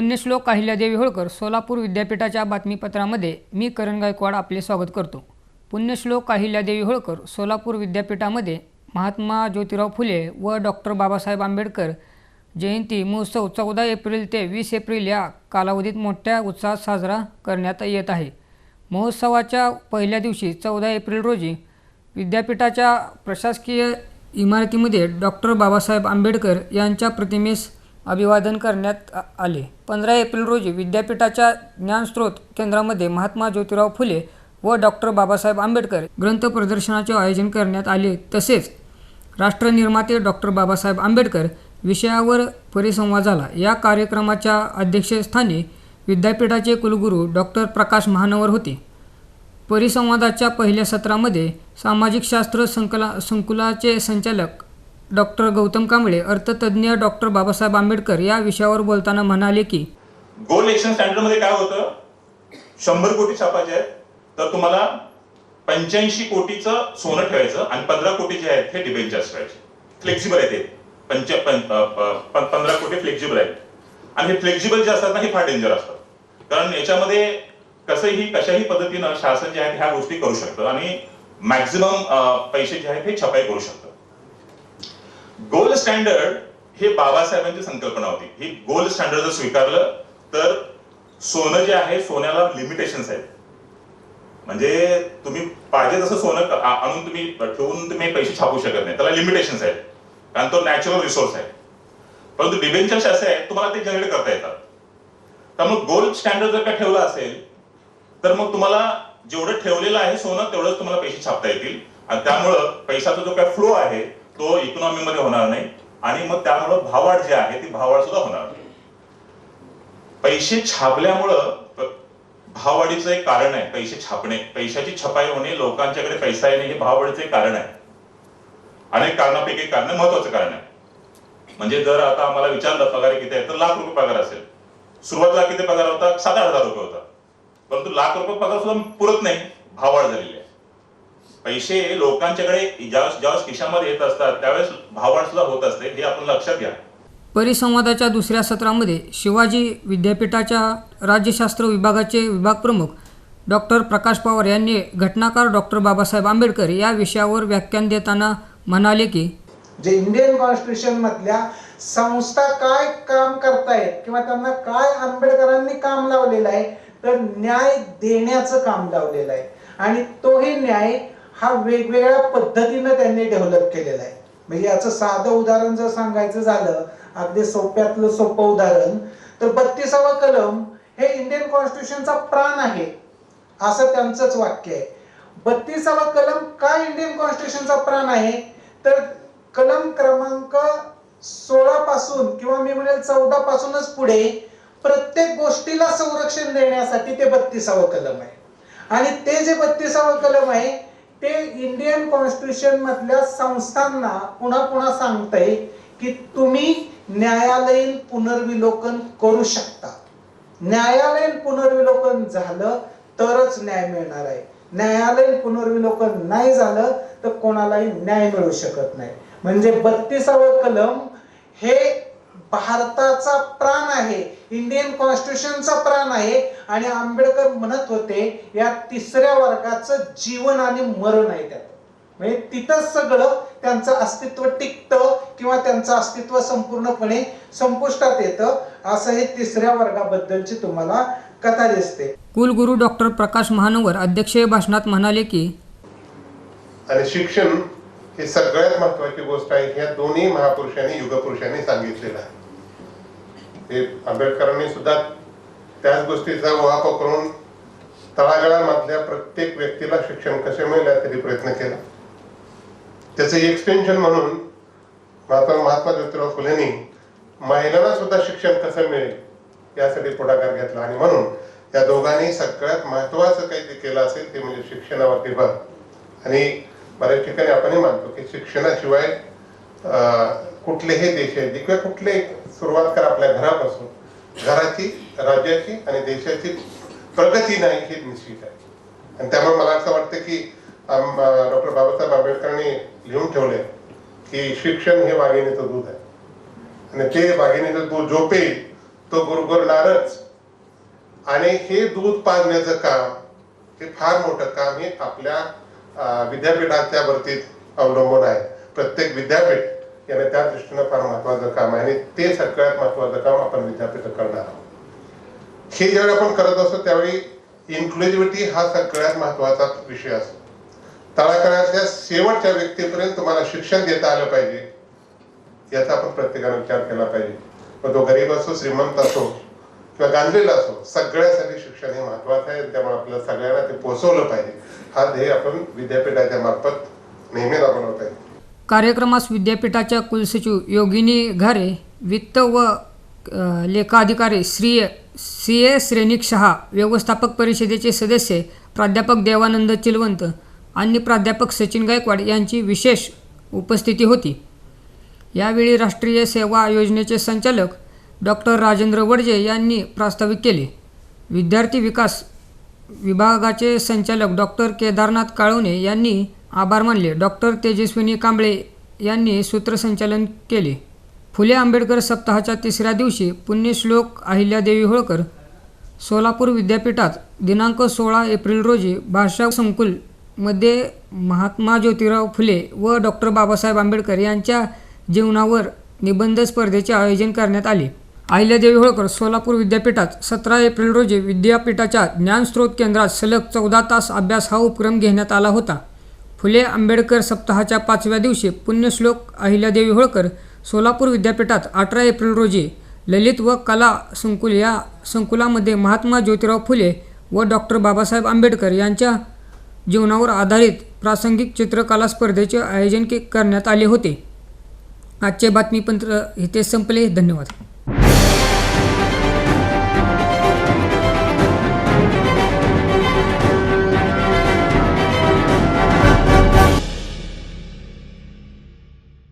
पुण्यश्लोक अहिल्यादेवी होळकर सोलापूर विद्यापीठाच्या बातमीपत्रामध्ये मी करण गायकवाड आपले स्वागत करतो. पुण्यश्लोक अहिल्यादेवी होळकर सोलापूर विद्यापीठामध्ये महात्मा ज्योतिराव फुले व डॉक्टर बाबासाहेब आंबेडकर जयंती महोत्सव चौदा एप्रिल ते वीस एप्रिल या कालावधीत मोठ्या उत्साहात साजरा करण्यात येत आहे. महोत्सवाच्या पहिल्या दिवशी चौदा एप्रिल रोजी विद्यापीठाच्या प्रशासकीय इमारतीमध्ये डॉक्टर बाबासाहेब आंबेडकर यांच्या प्रतिमेस अभिवादन करण्यात आ- आले. पंधरा एप्रिल रोजी विद्यापीठाच्या ज्ञानस्रोत केंद्रामध्ये महात्मा ज्योतिराव फुले व डॉक्टर बाबासाहेब आंबेडकर ग्रंथ प्रदर्शनाचे आयोजन करण्यात आले. तसेच राष्ट्रनिर्माते डॉक्टर बाबासाहेब आंबेडकर विषयावर परिसंवाद झाला. या कार्यक्रमाच्या अध्यक्षस्थानी विद्यापीठाचे कुलगुरू डॉक्टर प्रकाश महानवर होते. परिसंवादाच्या पहिल्या सत्रामध्ये सामाजिक शास्त्र संकला संकुलाचे संचालक डॉक्टर गौतम कांबळे अर्थतज्ज्ञ डॉक्टर बाबासाहेब आंबेडकर या विषयावर बोलताना म्हणाले की गोल इलेक्शन स्टँडर्डमध्ये काय होतं? शंभर कोटी छापायचे आहेत. तर तुम्हाला पंच्याऐंशी कोटीचं सोनं ठेवायचं आणि पंधरा कोटी जे आहेत हे डिबेंचर्स ठेवायचे फ्लेक्झिबल आहेत ते. पंच पंधरा कोटी फ्लेक्झिबल आहेत. आणि हे फ्लेक्झिबल जे असतात ना हे फार डेंजर असतात. कारण याच्यामध्ये कसंही कशाही पद्धतीनं शासन जे आहे ह्या गोष्टी करू शकतं आणि मॅक्झिमम पैसे जे आहेत हे छपाई करू शकतं. गोल्ड स्टँडर्ड हे बाबासाहेबांची संकल्पना होती. ही गोल्ड स्टँडर्ड जर स्वीकारलं तर सोनं जे आहे सोन्याला लिमिटेशन आहेत म्हणजे तुम्ही पाहिजे तसं सोनं आणून तुम्ही ठेवून तुम्ही पैसे छापू शकत नाही. त्याला लिमिटेशन आहेत कारण तो नॅचरल रिसोर्स आहे. परंतु डिबेंचर्स असे आहेत तुम्हाला ते जनरेट करता येतात. त्यामुळे गोल्ड स्टँडर्ड जर का ठेवलं असेल तर मग तुम्हाला जेवढं ठेवलेलं आहे सोनं तेवढंच तुम्हाला पैसे छापता येतील. आणि त्यामुळं पैशाचा जो काय फ्लो आहे तो इकॉनॉमीमध्ये होणार नाही. आणि मग त्यामुळं भाववाढ जी आहे ती भाववाढ सुद्धा होणार नाही. पैसे छापल्यामुळं भाववाढीचं एक कारण आहे पैसे छापणे. पैशाची छपाई होणे लोकांच्याकडे पैसा येणे हे भाववाढीचं एक कारण आहे. अनेक कारणापैकी एक कारण महत्वाचं कारण आहे. म्हणजे जर आता आम्हाला विचारलं पगार किती आहे तर लाख रुपये पगार असेल. सुरुवातीला किती पगार होता? सात आठ हजार रुपये होता. परंतु लाख रुपये पगार सुद्धा पुरत नाही भाववाढ झालेली आहे. पैसे लोकांच्याकडे ज्यावेळेस ज्यावेळेस खिशामध्ये येत असतात त्यावेळेस भाववाढ सुद्धा होत असते. हे आपण लक्षात घ्या. परिसंवादाच्या दुसऱ्या सत्रामध्ये शिवाजी विद्यापीठाच्या राज्यशास्त्र विभागाचे विभाग प्रमुख डॉक्टर प्रकाश पवार यांनी घटनाकार डॉक्टर बाबासाहेब आंबेडकर या विषयावर व्याख्यान देताना म्हणाले की जे इंडियन कॉन्स्टिट्यूशन मधल्या संस्था काय काम करतायत किंवा त्यांना काय आंबेडकरांनी काम लावलेलं आहे तर न्याय देण्याचं काम लावलेलं आहे. आणि तोही न्याय हा वेगवेगळ्या पद्धतीनं त्यांनी डेव्हलप केलेला आहे. म्हणजे याचं साधं उदाहरण जर सांगायचं झालं अगदी सोप्यातलं सोपं उदाहरण तर बत्तीसावा कलम हे इंडियन कॉन्स्टिट्यूशनचा प्राण आहे. असं त्यांचंच वाक्य आहे. बत्तीसावा कलम का इंडियन कॉन्स्टिट्यूशनचा प्राण आहे? तर कलम क्रमांक सोळा पासून किंवा मी म्हणेल चौदा पासूनच पुढे प्रत्येक गोष्टीला संरक्षण देण्यासाठी ते बत्तीसावं कलम आहे. आणि ते जे बत्तीसावं कलम आहे ते इंडियन कॉन्स्टिट्यूशन मधल्या संस्थांना पुन्हा पुन्हा सांगतंय की तुम्ही न्यायालयीन पुनर्विलोकन करू शकता. न्यायालयीन पुनर्विलोकन झालं तरच न्याय मिळणार आहे. न्यायालयीन पुनर्विलोकन नाही झालं तर कोणालाही न्याय मिळू शकत नाही. म्हणजे बत्तीसावं कलम हे भारताचा प्राण आहे. इंडियन कॉन्स्टिट्यूशनचा प्राण आहे. आणि आंबेडकर म्हणत होते या तिसऱ्या वर्गाचं जीवन आणि मरण आहे त्यात. म्हणजे तिथंच सगळं त्यांचं अस्तित्व टिकतं किंवा त्यांचं अस्तित्व संपूर्णपणे संपुष्टात येतं. असं हे तिसऱ्या वर्गाबद्दलची तुम्हाला कथा दिसते. कुलगुरू डॉक्टर प्रकाश महानवर अध्यक्षीय भाषणात म्हणाले की आणि शिक्षण ही सगळ्यात महत्वाची गोष्ट आहे. ह्या दोन्ही महापुरुषांनी युगपुरुषांनी सांगितलेलं आहे. हे आंबेडकरांनी सुद्धा त्याच गोष्टीचा उहापोह करून तळागाळामधल्या प्रत्येक व्यक्तीला शिक्षण कसे मिळेल यासाठी प्रयत्न केला. त्याचं एक्सटेन्शन म्हणून महात्मा महात्मा ज्योतिराव फुलेंनी महिलांना सुद्धा शिक्षण कसं मिळेल यासाठी पुढाकार घेतला. आणि म्हणून या दोघांनी सगळ्यात महत्वाचं काही जे केलं असेल ते म्हणजे शिक्षणावरती भर. आणि बऱ्याच ठिकाणी आपणही मानतो की शिक्षणाशिवाय अं, कुठलेही देशाची किंवा कुठले सुरुवात करा आपल्या घरापासून. घराची राज्याची आणि देशाची प्रगती नाही हे निश्चित आहे. आणि त्यामुळे मला असं वाटतं की डॉक्टर बाबासाहेब आंबेडकरांनी लिहून ठेवले की शिक्षण हे वाघिणीचं दूध आहे. आणि ते वाघिणीचं दूध झोपेल तो गुरगुरणारच आणि हे दूध पाजण्याचं काम हे फार मोठं काम हे आपल्या विद्यापीठाच्या वरतीत अवलंबून आहे. प्रत्येक विद्यापीठ याने त्या दृष्टीनं फार महत्वाचं काम आहे आणि ते सगळ्यात महत्वाचं काम आपण विद्यापीठ करणार आहोत. हे ज्यावेळी आपण करत असतो त्यावेळी इन्क्लुझिव्हिटी हा सगळ्यात महत्त्वाचा विषय असतो. तळाकळातल्या शेवटच्या व्यक्तीपर्यंत तुम्हाला शिक्षण देता आलं पाहिजे याचा आपण प्रत्येकाने विचार केला पाहिजे. मग तो गरीब असो श्रीमंत असो किंवा गांधलेला असो सगळ्यासाठी शिक्षण हे महत्वाचं आहे त्यामुळे आपल्याला सगळ्यांना ते पोहोचवलं पाहिजे. हा ध्येय आपण विद्यापीठाच्या मार्फत नेहमी राबवलं पाहिजे कार्यक्रमास विद्यापीठाच्या कुलसचिव योगिनी घारे वित्त व लेखाधिकारी श्री सी ए श्रेणिक शहा व्यवस्थापक परिषदेचे सदस्य प्राध्यापक देवानंद चिलवंत आणि प्राध्यापक सचिन गायकवाड यांची विशेष उपस्थिती होती. यावेळी राष्ट्रीय सेवा योजनेचे संचालक डॉक्टर राजेंद्र वडजे यांनी प्रास्ताविक केले. विद्यार्थी विकास विभागाचे संचालक डॉक्टर केदारनाथ काळवणे यांनी आभार मानले. डॉक्टर तेजस्विनी कांबळे यांनी सूत्रसंचालन केले. फुले आंबेडकर सप्ताहाच्या तिसऱ्या दिवशी पुण्यश्लोक अहिल्यादेवी होळकर सोलापूर विद्यापीठात दिनांक सोळा एप्रिल रोजी भाषा संकुलमध्ये महात्मा ज्योतिराव फुले व डॉक्टर बाबासाहेब आंबेडकर यांच्या जीवनावर निबंध स्पर्धेचे आयोजन करण्यात आले. अहिल्यादेवी होळकर सोलापूर विद्यापीठात सतरा एप्रिल रोजी विद्यापीठाच्या ज्ञानस्रोत केंद्रात सलग चौदा तास अभ्यास हा उपक्रम घेण्यात आला होता. फुले आंबेडकर सप्ताहाच्या पाचव्या दिवशी पुण्यश्लोक अहिल्यादेवी होळकर सोलापूर विद्यापीठात अठरा एप्रिल रोजी ललित व कला संकुल या संकुलामध्ये महात्मा ज्योतिराव फुले व डॉक्टर बाबासाहेब आंबेडकर यांच्या जीवनावर आधारित प्रासंगिक चित्रकला स्पर्धेचे आयोजन के करण्यात आले होते. आजचे बातमीपत्र इथे संपले. धन्यवाद.